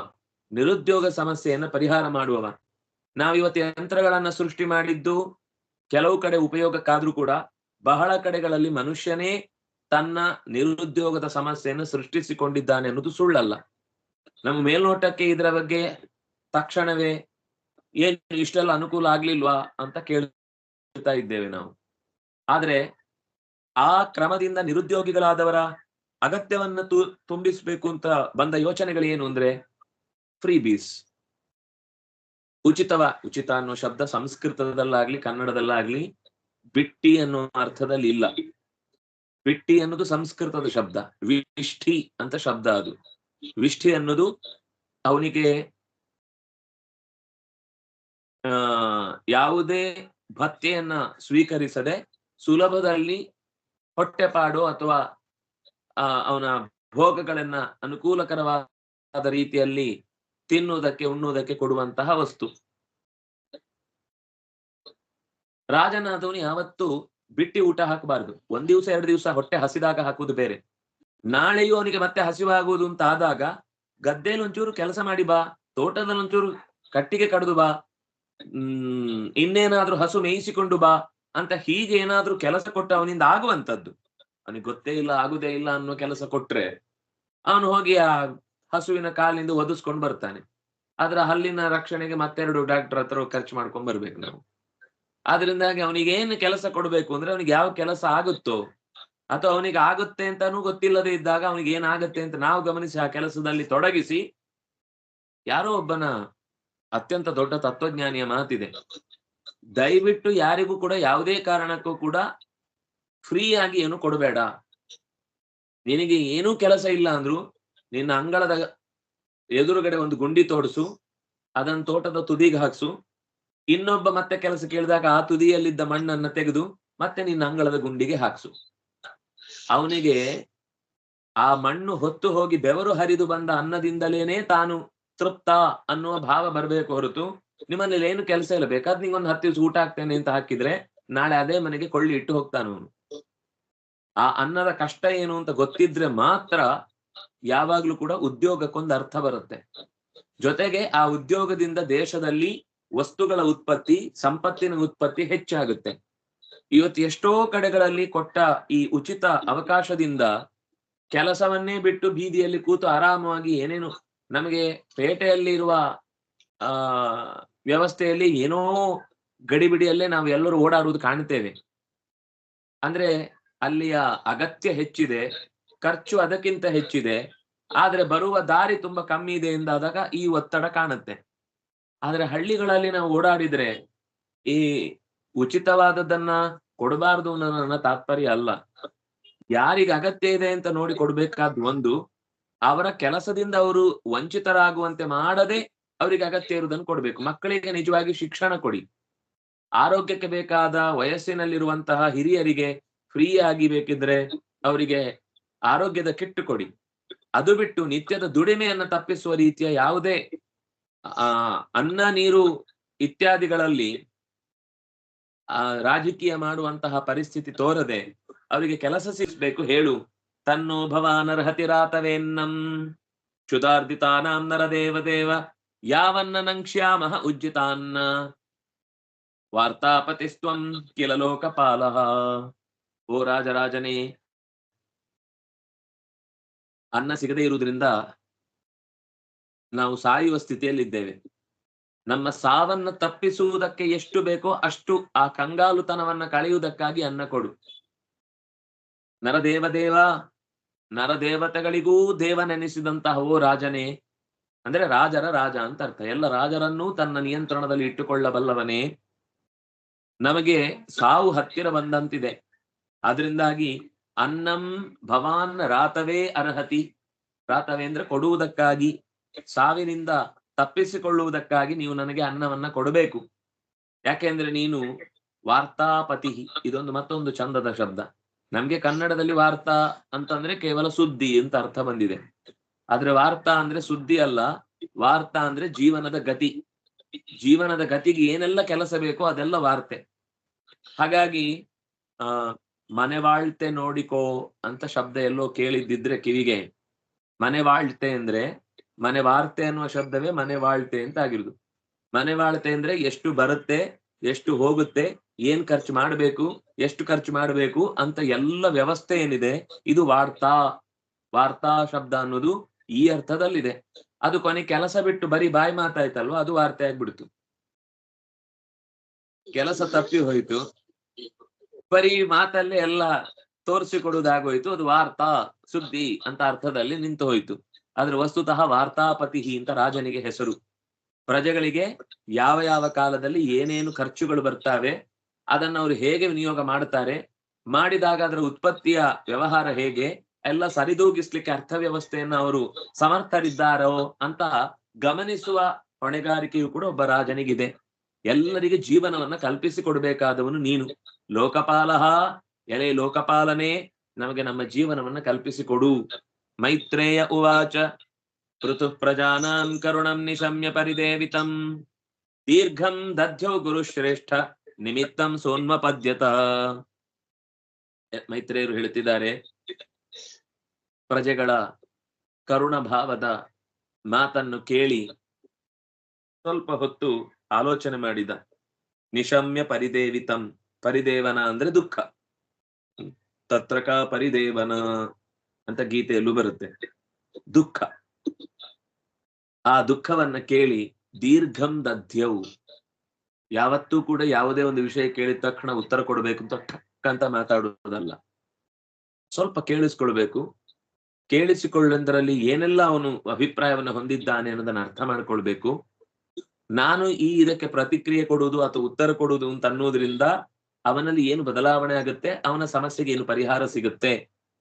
ನಿರುದ್ಯೋಗ ಸಮಸ್ಯೆಯನ್ನ ಪರಿಹಾರ ಮಾಡುವವ. ನಾವಿವತ್ತು ಯಂತ್ರಗಳನ್ನ ಸೃಷ್ಟಿ ಮಾಡಿದ್ದು, ಕೆಲವು ಕಡೆ ಉಪಯೋಗಕ್ಕಾದ್ರೂ ಕೂಡ ಬಹಳ ಕಡೆಗಳಲ್ಲಿ ಮನುಷ್ಯನೇ ತನ್ನ ನಿರುದ್ಯೋಗದ ಸಮಸ್ಯೆಯನ್ನು ಸೃಷ್ಟಿಸಿಕೊಂಡಿದ್ದಾನೆ ಅನ್ನೋದು ಸುಳ್ಳಲ್ಲ. ನಮ್ಮ ಮೇಲ್ನೋಟಕ್ಕೆ ಇದರ ಬಗ್ಗೆ ತಕ್ಷಣವೇ ಏನ್ ಇಷ್ಟೆಲ್ಲ ಅನುಕೂಲ ಆಗ್ಲಿಲ್ವಾ ಅಂತ ಕೇಳ್ತಾ ಇದ್ದೇವೆ ನಾವು. ಆದ್ರೆ ಆ ಕ್ರಮದಿಂದ ನಿರುದ್ಯೋಗಿಗಳಾದವರ ಅಗತ್ಯವನ್ನ ತು, ತುಂಬಿಸ್ಬೇಕು ಅಂತ ಬಂದ ಯೋಚನೆಗಳೇನು ಅಂದ್ರೆ ಫ್ರೀ ಬೀಸ್ ಉಚಿತವ, ಉಚಿತ ಅನ್ನೋ ಶಬ್ದ ಸಂಸ್ಕೃತದಲ್ಲಾಗ್ಲಿ, ಕನ್ನಡದಲ್ಲಾಗ್ಲಿ, ಬಿಟ್ಟಿ ಅನ್ನೋ ಅರ್ಥದಲ್ಲಿ ಇಲ್ಲ. ಬಿಟ್ಟಿ ಅನ್ನೋದು ಸಂಸ್ಕೃತದ ಶಬ್ದ. ವಿಷ್ಠಿ ಅಂತ ಶಬ್ದ ಅದು. ವಿಷ್ಠಿ ಅನ್ನೋದು ಅವನಿಗೆ, ಆ, ಯಾವುದೇ ಭತ್ಯೆಯನ್ನ ಸ್ವೀಕರಿಸದೆ ಸುಲಭದಲ್ಲಿ ಹೊಟ್ಟೆಪಾಡು ಅಥವಾ ಅವನ ಭೋಗಗಳನ್ನ ಅನುಕೂಲಕರವಾದ ರೀತಿಯಲ್ಲಿ ತಿನ್ನುವುದಕ್ಕೆ, ಉಣ್ಣುವುದಕ್ಕೆ ಕೊಡುವಂತಹ ವಸ್ತು. ರಾಜನಾದವನು ಯಾವತ್ತು ಬಿಟ್ಟಿ ಊಟ ಹಾಕಬಾರದು. ಒಂದ್ ದಿವಸ, ಎರಡು ದಿವಸ ಹೊಟ್ಟೆ ಹಸಿದಾಗ ಹಾಕುವುದು ಬೇರೆ. ನಾಳೆಯೂ ಅವನಿಗೆ ಮತ್ತೆ ಹಸಿವಾಗುವುದು ಅಂತ ಆದಾಗ ಗದ್ದೆಯಲ್ಲಿ ಒಂಚೂರು ಕೆಲಸ ಮಾಡಿ ಬಾ, ತೋಟದಲ್ಲಿ ಒಂಚೂರು ಕಟ್ಟಿಗೆ ಕಡಿದು ಬಾ, ಹ್ಮ್, ಇನ್ನೇನಾದ್ರೂ ಹಸು ಮೇಯಿಸಿಕೊಂಡು ಬಾ ಅಂತ ಹೀಗೆ ಏನಾದ್ರೂ ಕೆಲಸ ಕೊಟ್ಟು ಅವನಿಂದ ಆಗುವಂತದ್ದು ಅವನಿಗೆ ಗೊತ್ತೇ ಇಲ್ಲ, ಆಗುದೇ ಇಲ್ಲ ಅನ್ನೋ ಕೆಲಸ ಕೊಟ್ರೆ, ಅವನು ಹೋಗಿ ಆ ಹಸುವಿನ ಕಾಲಿಂದ ಒದಿಸ್ಕೊಂಡು ಬರ್ತಾನೆ. ಅದರ ಹಲ್ಲಿನ ರಕ್ಷಣೆಗೆ ಮತ್ತೆರಡು ಡಾಕ್ಟರ್ ಹತ್ರ ಖರ್ಚು ಮಾಡ್ಕೊಂಡ್ ಬರ್ಬೇಕು ನಾವು. ಅದರಿಂದಾಗಿ ಅವನಿಗೆ ಏನು ಕೆಲಸ ಕೊಡ್ಬೇಕು ಅಂದ್ರೆ ಅವನಿಗೆ ಯಾವ ಕೆಲಸ ಆಗುತ್ತೋ ಅಥವಾ ಅವನಿಗೆ ಆಗುತ್ತೆ ಅಂತಾನೂ ಗೊತ್ತಿಲ್ಲದೆ ಇದ್ದಾಗ ಅವನಿಗೆ ಏನಾಗುತ್ತೆ ಅಂತ ನಾವು ಗಮನಿಸಿ ಆ ಕೆಲಸದಲ್ಲಿ ತೊಡಗಿಸಿ ಯಾರೋ ಒಬ್ಬನ ಅತ್ಯಂತ ದೊಡ್ಡ ತತ್ವಜ್ಞಾನಿಯ ಮಾತಿದೆ. ದಯವಿಟ್ಟು ಯಾರಿಗೂ ಕೂಡ ಯಾವುದೇ ಕಾರಣಕ್ಕೂ ಕೂಡ ಫ್ರೀ ಆಗಿ ಏನು ಕೊಡಬೇಡ. ನಿನಗೆ ಏನೂ ಕೆಲಸ ಇಲ್ಲ ಅಂದ್ರು ನಿನ್ನ ಅಂಗಳದ ಎದುರುಗಡೆ ಒಂದು ಗುಂಡಿ ತೋಡಿಸು ಅದನ್ನು ತೋಟದ ತುದಿಗೆ ಹಾಕ್ಸು. ಇನ್ನೊಬ್ಬ ಮತ್ತೆ ಕೆಲಸ ಕೇಳಿದಾಗ ಆ ತುದಿಯಲ್ಲಿದ್ದ ಮಣ್ಣನ್ನ ತೆಗೆದು ಮತ್ತೆ ನಿನ್ನ ಅಂಗಳದ ಗುಂಡಿಗೆ ಹಾಕ್ಸು. ಅವನಿಗೆ ಆ ಮಣ್ಣು ಹೊತ್ತು ಹೋಗಿ ಬೆವರು ಹರಿದು ಬಂದ ಅನ್ನದಿಂದಲೇನೆ ತಾನು ತೃಪ್ತ ಅನ್ನುವ ಭಾವ ಬರಬೇಕು ಹೊರತು ನಿಮ್ಮನೇಲಿ ಏನು ಕೆಲಸ ಇಲ್ಲ. ಬೇಕಾದ್ ನಿಂಗೊಂದು ಹತ್ತು ದಿವಸ ಊಟ ಹಾಕ್ತೇನೆ ಅಂತ ಹಾಕಿದ್ರೆ ನಾಳೆ ಅದೇ ಮನೆಗೆ ಕೊಳ್ಳಿ ಇಟ್ಟು ಹೋಗ್ತಾನು ಆ ಅನ್ನದ ಕಷ್ಟ ಏನು ಅಂತ ಗೊತ್ತಿದ್ರೆ ಮಾತ್ರ ಯಾವಾಗ್ಲೂ ಕೂಡ ಉದ್ಯೋಗಕ್ಕೊಂದು ಅರ್ಥ ಬರುತ್ತೆ. ಜೊತೆಗೆ ಆ ಉದ್ಯೋಗದಿಂದ ದೇಶದಲ್ಲಿ ವಸ್ತುಗಳ ಉತ್ಪತ್ತಿ, ಸಂಪತ್ತಿನ ಉತ್ಪತ್ತಿ ಹೆಚ್ಚಾಗುತ್ತೆ. ಇವತ್ತು ಎಷ್ಟೋ ಕಡೆಗಳಲ್ಲಿ ಕೊಟ್ಟ ಈ ಉಚಿತ ಅವಕಾಶದಿಂದ ಕೆಲಸವನ್ನೇ ಬಿಟ್ಟು ಬೀದಿಯಲ್ಲಿ ಕೂತು ಆರಾಮವಾಗಿ ಏನೇನು ನಮಗೆ ಪೇಟೆಯಲ್ಲಿರುವ, ಆ, ವ್ಯವಸ್ಥೆಯಲ್ಲಿ ಏನೋ ಗಡಿಬಿಡಿಯಲ್ಲೇ ನಾವು ಎಲ್ಲರೂ ಓಡಾಡುವುದು ಕಾಣ್ತೇವೆ. ಅಂದ್ರೆ ಅಲ್ಲಿಯ ಅಗತ್ಯ ಹೆಚ್ಚಿದೆ. ಖರ್ಚು ಅದಕ್ಕಿಂತ ಹೆಚ್ಚಿದೆ. ಆದ್ರೆ ಬರುವ ದಾರಿ ತುಂಬಾ ಕಮ್ಮಿ ಇದೆ ಎಂದಾದಾಗ ಈ ಒತ್ತಡ ಕಾಣುತ್ತೆ. ಆದ್ರೆ ಹಳ್ಳಿಗಳಲ್ಲಿ ನಾವು ಓಡಾಡಿದ್ರೆ ಈ ಉಚಿತವಾದದ್ದನ್ನ ಕೊಡಬಾರ್ದು ನನ್ನ ತಾತ್ಪರ್ಯ ಅಲ್ಲ. ಯಾರಿಗೆ ಅಗತ್ಯ ಇದೆ ಅಂತ ನೋಡಿ ಕೊಡ್ಬೇಕಾದ್ ಒಂದು, ಅವರ ಕೆಲಸದಿಂದ ಅವರು ವಂಚಿತರಾಗುವಂತೆ ಮಾಡದೆ ಅವರಿಗೆ ಅಗತ್ಯ ಇರುವುದನ್ನು ಕೊಡ್ಬೇಕು. ಮಕ್ಕಳಿಗೆ ನಿಜವಾಗಿ ಶಿಕ್ಷಣ ಕೊಡಿ. ಆರೋಗ್ಯಕ್ಕೆ ಬೇಕಾದ ವಯಸ್ಸಿನಲ್ಲಿರುವಂತಹ ಹಿರಿಯರಿಗೆ ಫ್ರೀ ಆಗಿ ಬೇಕಿದ್ರೆ ಅವರಿಗೆ ಆರೋಗ್ಯದ ಕಿಟ್ಟು ಕೊಡಿ. ಅದು ಬಿಟ್ಟು ನಿತ್ಯದ ದುಡಿಮೆಯನ್ನ ತಪ್ಪಿಸುವ ರೀತಿಯ ಯಾವುದೇ, ಆ, ಅನ್ನ, ನೀರು ಇತ್ಯಾದಿಗಳಲ್ಲಿ, ಆ, ರಾಜಕೀಯ ಮಾಡುವಂತಹ ಪರಿಸ್ಥಿತಿ ತೋರದೆ ಅವರಿಗೆ ಕೆಲಸ ಸಿಗಬೇಕು. ಹೇಳು, ತನ್ನೋ ಭವಾನರ್ಹತಿ ರಾತವೇನ್ನಂ ಕ್ಷುತಾರ್ಧಿತಾನಾಂ ನರ ದೇವ ಯಾವನ್ನ ನಂಕ್ಷ್ಯಾಮಹ ಉಜ್ಜಿತಾನ್ನ, ವಾರ್ತಾಪತಿಸ್ತ್ವಂ ಕಿಲ ಲೋಕಪಾಲ. ಓ ರಾಜರಾಜನೇ ಅನ್ನ ಸಿಗದೇ ಇರುವುದರಿಂದ ನಾವು ಸಾಯುವ ಸ್ಥಿತಿಯಲ್ಲಿದ್ದೇವೆ. ನಮ್ಮ ಸಾವನ್ನ ತಪ್ಪಿಸುವುದಕ್ಕೆ ಎಷ್ಟು ಬೇಕೋ ಅಷ್ಟು ಆ ಕಂಗಾಲುತನವನ್ನ ಕಳೆಯುವುದಕ್ಕಾಗಿ ಅನ್ನ ಕೊಡು. ನರದೇವದೇವ, ನರದೇವತೆಗಳಿಗೂ ದೇವನೆನಿಸಿದಂತಹ ಓ ರಾಜನೇ, ಅಂದ್ರೆ ರಾಜರ ರಾಜ ಅಂತ ಅರ್ಥ. ಎಲ್ಲ ರಾಜರನ್ನೂ ತನ್ನ ನಿಯಂತ್ರಣದಲ್ಲಿ ಇಟ್ಟುಕೊಳ್ಳಬಲ್ಲವನೇ. ನಮಗೆ ಸಾವು ಹತ್ತಿರ ಬಂದಂತಿದೆ. ಅದರಿಂದಾಗಿ ಅನ್ನಂ ಭವಾನ್ ರಾತವೇ ಅರ್ಹತಿ. ರಾತವೇ ಅಂದ್ರೆ ಕೊಡುವುದಕ್ಕಾಗಿ, ಸಾವಿನಿಂದ ತಪ್ಪಿಸಿಕೊಳ್ಳುವುದಕ್ಕಾಗಿ ನೀವು ನನಗೆ ಅನ್ನವನ್ನ ಕೊಡಬೇಕು. ಯಾಕೆಂದ್ರೆ ನೀನು ವಾರ್ತಾಪತಿ. ಇದೊಂದು ಮತ್ತೊಂದು ಚಂದದ ಶಬ್ದ. ನಮ್ಗೆ ಕನ್ನಡದಲ್ಲಿ ವಾರ್ತಾ ಅಂತಂದ್ರೆ ಕೇವಲ ಸುದ್ದಿ ಅಂತ ಅರ್ಥ ಬಂದಿದೆ. ಆದ್ರೆ ವಾರ್ತಾ ಅಂದ್ರೆ ಸುದ್ದಿ ಅಲ್ಲ, ವಾರ್ತಾ ಅಂದ್ರೆ ಜೀವನದ ಗತಿ. ಜೀವನದ ಗತಿಗೆ ಏನೆಲ್ಲ ಕೆಲಸ ಬೇಕೋ ಅದೆಲ್ಲ ವಾರ್ತೆ. ಹಾಗಾಗಿ, ಆ ಮನೆ ವಾಳ್ತೆ ನೋಡಿಕೋ ಅಂತ ಶಬ್ದ ಎಲ್ಲೋ ಕೇಳಿದ್ದಿದ್ರೆ ಕಿವಿಗೆ. ಮನೆ ವಾಳ್ತೆ ಅಂದ್ರೆ, ಮನೆ ವಾರ್ತೆ ಅನ್ನುವ ಶಬ್ದವೇ ಮನೆ ವಾಳ್ತೆ ಅಂತ ಆಗಿರುದು. ಮನೆ ವಾಳ್ತೆ ಅಂದ್ರೆ ಎಷ್ಟು ಬರುತ್ತೆ, ಎಷ್ಟು ಹೋಗುತ್ತೆ, ಏನ್ ಖರ್ಚು ಮಾಡಬೇಕು, ಎಷ್ಟು ಖರ್ಚು ಮಾಡಬೇಕು ಅಂತ ಎಲ್ಲ ವ್ಯವಸ್ಥೆ ಏನಿದೆ, ಇದು ವಾರ್ತಾ. ವಾರ್ತಾ ಶಬ್ದ ಅನ್ನೋದು ಈ ಅರ್ಥದಲ್ಲಿದೆ. ಅದು ಕೊನೆ ಕೆಲಸ ಬಿಟ್ಟು ಬರೀ ಬಾಯಿ ಮಾತಾಯ್ತಲ್ವ, ಅದು ವಾರ್ತೆ ಆಗ್ಬಿಡ್ತು. ಕೆಲಸ ತಪ್ಪಿ ಹೋಯ್ತು. ಬರೀ ಮಾತಲ್ಲೇ ಎಲ್ಲ ತೋರಿಸಿಕೊಡುವುದಾಗೋಯ್ತು. ಅದು ವಾರ್ತಾ ಸುದ್ದಿ ಅಂತ ಅರ್ಥದಲ್ಲಿ ನಿಂತು ಹೋಯ್ತು. ಆದ್ರೆ ವಸ್ತುತಃ ವಾರ್ತಾಪತಿ ಅಂತ ರಾಜನಿಗೆ ಹೆಸರು. ಪ್ರಜೆಗಳಿಗೆ ಯಾವ ಯಾವ ಕಾಲದಲ್ಲಿ ಏನೇನು ಖರ್ಚುಗಳು ಬರ್ತಾವೆ, ಅದನ್ನ ಅವರು ಹೇಗೆ ವಿನಿಯೋಗ ಮಾಡುತ್ತಾರೆ ಮಾಡಿದಾಗ ಅದರ ಉತ್ಪತ್ತಿಯ ವ್ಯವಹಾರ ಹೇಗೆ, ಎಲ್ಲ ಸರಿದೂಗಿಸ್ಲಿಕ್ಕೆ ಅರ್ಥವ್ಯವಸ್ಥೆಯನ್ನ ಅವರು ಸಮರ್ಥರಿದ್ದಾರೋ ಅಂತ ಗಮನಿಸುವ ಹೊಣೆಗಾರಿಕೆಯು ಕೂಡ ಒಬ್ಬ ರಾಜನಿಗಿದೆ. ಎಲ್ಲರಿಗೆ ಜೀವನವನ್ನ ಕಲ್ಪಿಸಿ ಕೊಡಬೇಕಾದವನು ನೀನು. ಲೋಕಪಾಲಹ ಎಲೆ ಲೋಕಪಾಲನೆ, ನಮಗೆ ನಮ್ಮ ಜೀವನವನ್ನ ಕಲ್ಪಿಸಿಕೊಡು. ಮೈತ್ರೇಯ ಉವಾಚ ಋತು ಪ್ರಜಾನಾಂ ಕರುಣಂ ನಿಶಮ್ಯ ಪರಿದೇವಿತಂ. ದೀರ್ಘಂ ದಧ್ಯೋ ಗುರುಶ್ರೇಷ್ಠ, ನಿಮಿತ್ತಂ ಸೋನ್ಮಪದ್ಯತ. ಮೈತ್ರೇಯರು ಹೇಳ್ತಿದ್ದಾರೆ, ಪ್ರಜೆಗಳ ಕರುಣ ಭಾವದ ಮಾತನ್ನು ಕೇಳಿ ಸ್ವಲ್ಪ ಹೊತ್ತು ಆಲೋಚನೆ ಮಾಡಿದ. ನಿಶಮ್ಯ ಪರಿದೇವಿತಂ. ಪರಿದೇವನ ಅಂದ್ರೆ ದುಃಖ. ತತ್ರಕ ಪರಿದೇವನ ಅಂತ ಗೀತೆಯಲ್ಲೂ ಬರುತ್ತೆ. ದುಃಖ. ಆ ದುಃಖವನ್ನ ಕೇಳಿ ದೀರ್ಘಂ ದಧ್ಯವು ಯಾವತ್ತೂ ಕೂಡ ಯಾವುದೇ ಒಂದು ವಿಷಯ ಕೇಳಿದ ತಕ್ಷಣ ಉತ್ತರ ಕೊಡಬೇಕು ಅಂತ ಟಕ್ ಅಂತ ಮಾತಾಡುವುದಲ್ಲ. ಸ್ವಲ್ಪ ಕೇಳಿಸ್ಕೊಳ್ಬೇಕು. ಕೇಳಿಸಿಕೊಳ್ಳುವುದರಲ್ಲಿ ಏನೆಲ್ಲ ಅವನು ಅಭಿಪ್ರಾಯವನ್ನು ಹೊಂದಿದ್ದಾನೆ ಅನ್ನೋದನ್ನ ಅರ್ಥ ಮಾಡ್ಕೊಳ್ಬೇಕು. ನಾನು ಈ ಇದಕ್ಕೆ ಪ್ರತಿಕ್ರಿಯೆ ಕೊಡುವುದು ಅಥವಾ ಉತ್ತರ ಕೊಡುವುದು ಅಂತ ಅನ್ನೋದ್ರಿಂದ ಅವನಲ್ಲಿ ಏನು ಬದಲಾವಣೆ ಆಗುತ್ತೆ? ಅವನ ಸಮಸ್ಯೆಗೆ ಏನು ಪರಿಹಾರ ಸಿಗುತ್ತೆ?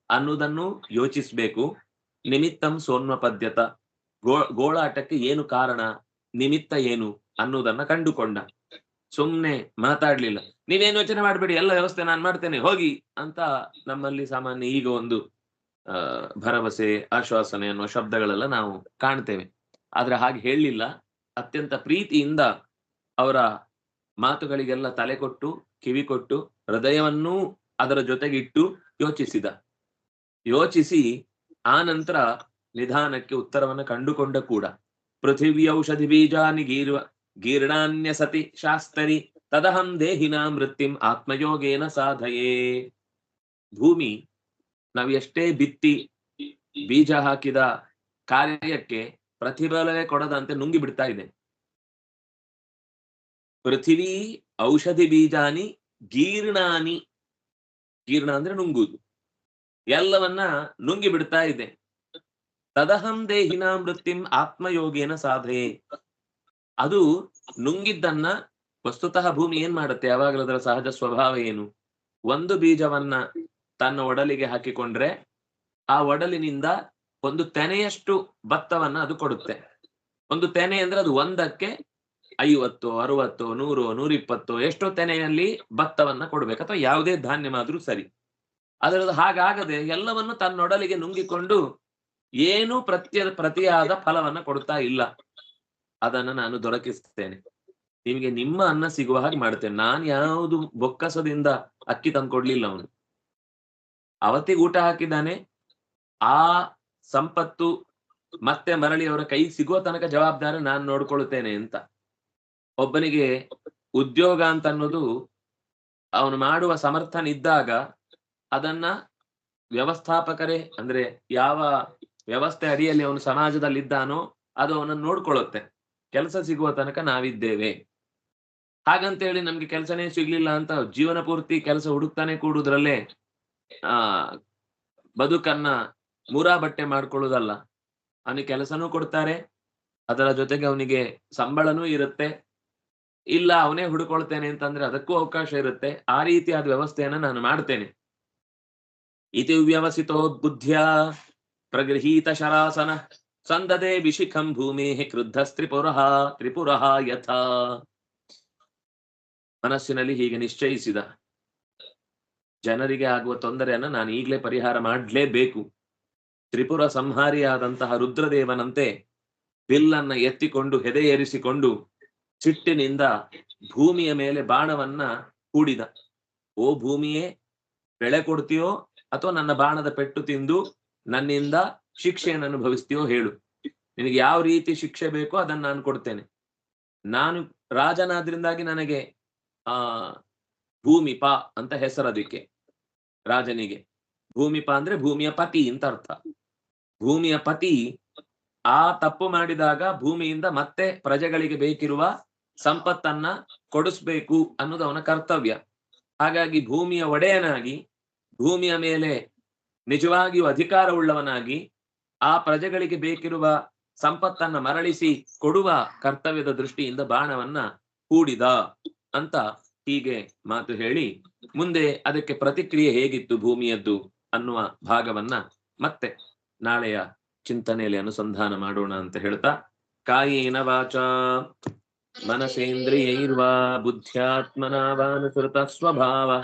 ಅನ್ನೋದನ್ನು ಯೋಚಿಸ್ಬೇಕು. ನಿಮಿತ್ತಂ ಸೋನ್ಮ ಪದ್ಯತ ಗೋ, ಗೋಳಾಟಕ್ಕೆ ಏನು ಕಾರಣ? ನಿಮಿತ್ತ ಏನು? ಅನ್ನೋದನ್ನ ಕಂಡುಕೊಂಡ. ಸುಮ್ನೆ ಮಾತಾಡ್ಲಿಲ್ಲ. ನೀವೇನು ಯೋಚನೆ ಮಾಡಬೇಡಿ, ಎಲ್ಲ ವ್ಯವಸ್ಥೆ ನಾನು ಮಾಡ್ತೇನೆ, ಹೋಗಿ ಅಂತ ನಮ್ಮಲ್ಲಿ ಸಾಮಾನ್ಯ ಈಗ ಒಂದು ಭರವಸೆ, ಆಶ್ವಾಸನೆ ಅನ್ನುವ ಶಬ್ದಗಳೆಲ್ಲ ನಾವು ಕಾಣ್ತೇವೆ. ಆದ್ರೆ ಹಾಗೆ ಹೇಳಲಿಲ್ಲ ಅತ್ಯಂತ ಪ್ರೀತಿಯಿಂದ ಅವರ ಮಾತುಗಳಿಗೆಲ್ಲ ತಲೆ ಕೊಟ್ಟು, ಕಿವಿ ಕೊಟ್ಟು, ಹೃದಯವನ್ನೂ ಅದರ ಜೊತೆಗಿಟ್ಟು ಯೋಚಿಸಿದ. ಯೋಚಿಸಿ ಆ ನಂತರ ನಿಧಾನಕ್ಕೆ ಉತ್ತರವನ್ನು ಕಂಡುಕೊಂಡ ಕೂಡ, ಪೃಥಿವಿ ಔಷಧಿ ಬೀಜಾನಿ ಗೀರ್ವ, ಗೀರ್ಣಾನ್ಯ ಸತಿ ಶಾಸ್ತರಿ, ತದಹಂ ದೇಹಿನ ಮೃತ್ಯುಂ ಆತ್ಮಯೋಗೇನ ಸಾಧಯೇ. ಭೂಮಿ, ನಾವು ಎಷ್ಟೇ ಬಿತ್ತಿ ಬೀಜ ಹಾಕಿದ ಕಾರ್ಯಕ್ಕೆ ಪ್ರತಿಫಲವೇ ಕೊಡದಂತೆ ನುಂಗಿ ಬಿಡ್ತಾ ಇದೆ. ಪೃಥಿವಿ ಔಷಧಿ ಬೀಜಾನಿ ಗೀರ್ಣಾನಿ. ಗೀರ್ಣ ಅಂದ್ರೆ ನುಂಗುದು ಎಲ್ಲವನ್ನ ನುಂಗಿ ಬಿಡ್ತಾ ಇದೆ. ತದಹಂ ದೇಹಿನ ಮೃತ್ಯುಂ ಆತ್ಮಯೋಗೇನ ಸಾಧೆ ಅದು ನುಂಗಿದ್ದನ್ನ ವಸ್ತುತಃ ಭೂಮಿ ಏನ್ ಮಾಡುತ್ತೆ? ಯಾವಾಗಲೂ ಅದರ ಸಹಜ ಸ್ವಭಾವ ಏನು? ಒಂದು ಬೀಜವನ್ನ ತನ್ನ ಒಡಲಿಗೆ ಹಾಕಿಕೊಂಡ್ರೆ ಆ ಒಡಲಿನಿಂದ ಒಂದು ತೆನೆಯಷ್ಟು ಭತ್ತವನ್ನ ಅದು ಕೊಡುತ್ತೆ. ಒಂದು ತೆನೆ ಅಂದ್ರೆ ಅದು ಒಂದಕ್ಕೆ ಐವತ್ತು, ಅರವತ್ತು, ನೂರು, ನೂರಿಪ್ಪತ್ತು, ಎಷ್ಟೋ ತೆನೆಯಲ್ಲಿ ಭತ್ತವನ್ನ ಕೊಡ್ಬೇಕು ಅಥವಾ ಯಾವುದೇ ಧಾನ್ಯವಾದ್ರೂ ಸರಿ. ಅದರದ್ದು ಹಾಗಾಗದೆ ಎಲ್ಲವನ್ನು ತನ್ನೊಡಲಿಗೆ ನುಂಗಿಕೊಂಡು ಏನು ಪ್ರತ್ಯ, ಪ್ರತಿಯಾದ ಫಲವನ್ನ ಕೊಡ್ತಾ ಇಲ್ಲ. ಅದನ್ನ ನಾನು ದೊರಕಿಸ್ತೇನೆ. ನಿಮಗೆ ನಿಮ್ಮ ಅನ್ನ ಸಿಗುವ ಹಾಗೆ ಮಾಡ್ತೇನೆ ನಾನು ಯಾವುದು ಬೊಕ್ಕಸದಿಂದ ಅಕ್ಕಿ ತಂದು ಕೊಡ್ಲಿಲ್ಲ ಅವನು. ಅವತ್ತಿಗೆ ಊಟ ಹಾಕಿದ್ದಾನೆ. ಆ ಸಂಪತ್ತು ಮತ್ತೆ ಮರಳಿ ಅವರ ಕೈ ಸಿಗುವ ತನಕ ಜವಾಬ್ದಾರಿ ನಾನು ನೋಡ್ಕೊಳ್ತೇನೆ ಅಂತ. ಒಬ್ಬನಿಗೆ ಉದ್ಯೋಗ ಅಂತ ಅನ್ನೋದು ಅವನು ಮಾಡುವ ಸಮರ್ಥನಿದ್ದಾಗ ಅದನ್ನ ವ್ಯವಸ್ಥಾಪಕರೇ ಅಂದ್ರೆ ಯಾವ ವ್ಯವಸ್ಥೆ ಅಡಿಯಲ್ಲಿ ಅವನು ಸಮಾಜದಲ್ಲಿದ್ದಾನೋ ಅದು ಅವನನ್ನು ನೋಡ್ಕೊಳ್ಳುತ್ತೆ. ಕೆಲಸ ಸಿಗುವ ತನಕ ನಾವಿದ್ದೇವೆ. ಹಾಗಂತೇಳಿ ನಮ್ಗೆ ಕೆಲಸನೇ ಸಿಗ್ಲಿಲ್ಲ ಅಂತ ಜೀವನ ಪೂರ್ತಿ ಕೆಲಸ ಹುಡುಕ್ತಾನೆ ಕೂಡುದ್ರಲ್ಲೇ, ಆ, ಬದುಕನ್ನ ಮೂರಾ ಬಟ್ಟೆ ಮಾಡ್ಕೊಳ್ಳೋದಲ್ಲ. ಅವನಿಗೆ ಕೆಲಸನೂ ಕೊಡ್ತಾರೆ. ಅದರ ಜೊತೆಗೆ ಅವನಿಗೆ ಸಂಬಳನೂ ಇರುತ್ತೆ. ಇಲ್ಲ, ಅವನೇ ಹುಡುಕೊಳ್ತೇನೆ ಅಂತಂದ್ರೆ ಅದಕ್ಕೂ ಅವಕಾಶ ಇರುತ್ತೆ. ಆ ರೀತಿಯಾದ ವ್ಯವಸ್ಥೆಯನ್ನ ನಾನು ಮಾಡ್ತೇನೆ. ಇತಿ ವ್ಯವಸಿತೋ ಬುದ್ಧ್ಯ ಪ್ರಗೃಹೀತ ಶರಾಸನ ಸಂದದೆ ವಿಶಿಖಂ ಭೂಮಿ ಕ್ರುದ್ಧ ತ್ರಿಪುರಃ ತ್ರಿಪುರ ಯಥ. ಮನಸ್ಸಿನಲ್ಲಿ ಹೀಗೆ ನಿಶ್ಚಯಿಸಿದ. ಜನರಿಗೆ ಆಗುವ ತೊಂದರೆಯನ್ನ ನಾನು ಈಗಲೇ ಪರಿಹಾರ ಮಾಡಲೇಬೇಕು. ತ್ರಿಪುರ ಸಂಹಾರಿಯಾದಂತಹ ರುದ್ರದೇವನಂತೆ ಬಿಲ್ಲನ್ನ ಎತ್ತಿಕೊಂಡು ಹೆದೆಯೇರಿಸಿಕೊಂಡು ಸಿಟ್ಟಿನಿಂದ ಭೂಮಿಯ ಮೇಲೆ ಬಾಣವನ್ನ ಹೂಡಿದ. ಓ ಭೂಮಿಯೇ, ಬೆಳೆ ಕೊಡ್ತೀಯೋ ಅಥವಾ ನನ್ನ ಬಾಣದ ಪೆಟ್ಟು ತಿಂದು ನನ್ನಿಂದ ಶಿಕ್ಷೆಯನ್ನು ಅನುಭವಿಸ್ತೀಯೋ ಹೇಳು. ನಿನಗೆ ಯಾವ ರೀತಿ ಶಿಕ್ಷೆ ಬೇಕೋ ಅದನ್ನ ನಾನು ಕೊಡ್ತೇನೆ. ನಾನು ರಾಜನಾದ್ರಿಂದಾಗಿ ನನಗೆ, ಆ ಪಾ ಅಂತ ಹೆಸರು ಅದಕ್ಕೆ ರಾಜನಿಗೆ. ಭೂಮಿಪ ಅಂದ್ರೆ ಭೂಮಿಯ ಪತಿ ಅಂತ ಅರ್ಥ. ಭೂಮಿಯ ಪತಿ ಆ ತಪ್ಪು ಮಾಡಿದಾಗ ಭೂಮಿಯಿಂದ ಮತ್ತೆ ಪ್ರಜೆಗಳಿಗೆ ಬೇಕಿರುವ ಸಂಪತ್ತನ್ನ ಕೊಡಿಸ್ಬೇಕು ಅನ್ನೋದು ಅವನ ಕರ್ತವ್ಯ. ಹಾಗಾಗಿ ಭೂಮಿಯ ಒಡೆಯನಾಗಿ, ಭೂಮಿಯ ಮೇಲೆ ನಿಜವಾಗಿಯೂ ಅಧಿಕಾರವುಳ್ಳವನಾಗಿ, ಆ ಪ್ರಜೆಗಳಿಗೆ ಬೇಕಿರುವ ಸಂಪತ್ತನ್ನ ಮರಳಿಸಿ ಕೊಡುವ ಕರ್ತವ್ಯದ ದೃಷ್ಟಿಯಿಂದ ಬಾಣವನ್ನ ಹೂಡಿದ ಅಂತ ಹೀಗೆ ಮಾತು ಹೇಳಿ ಮುಂದೆ ಅದಕ್ಕೆ ಪ್ರತಿಕ್ರಿಯೆ ಹೇಗಿತ್ತು ಭೂಮಿಯದ್ದು? ಅನ್ನುವ ಭಾಗವನ್ನ ಮತ್ತೆ ನಾಳೆಯ ಚಿಂತನೆಯಲ್ಲಿ ಅನುಸಂಧಾನ ಮಾಡೋಣ ಅಂತ ಹೇಳ್ತಾ, ಕಾಯೇನ ವಾಚ. ಮನಸೇಂದ್ರಿಯೈರ್ವಾ ಬುದ್ಧ್ಯಾತ್ಮನಾ ವಾನುಸೃತ ಸ್ವಭಾವ.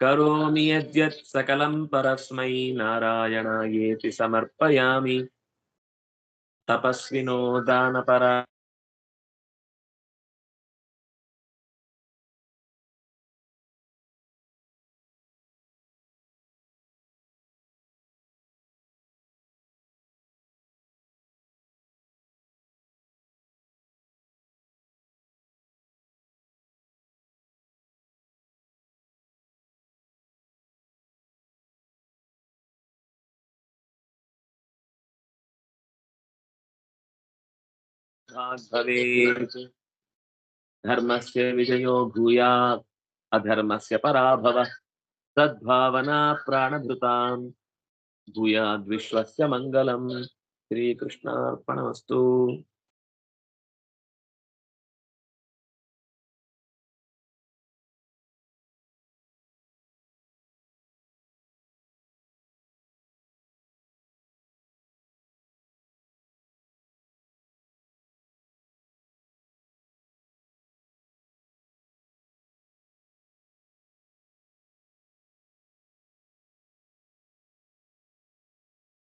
ಕರೋಮಿ ಯದ್ಯತ್ ಸಕಲಂ ಪರಸ್ಮೈ ಏತಿ ಸಮರ್ಪಯಾಮಿ. ತಪಸ್ವಿನೋ ದಾನಪರ भवेत् धर्मस्य विजयो भूयात् अधर्मस्य पराभवः। सद्भावना प्राणभृताम् भूयाद्विश्वस्य मङ्गलम् श्रीकृष्णार्पणमस्तु।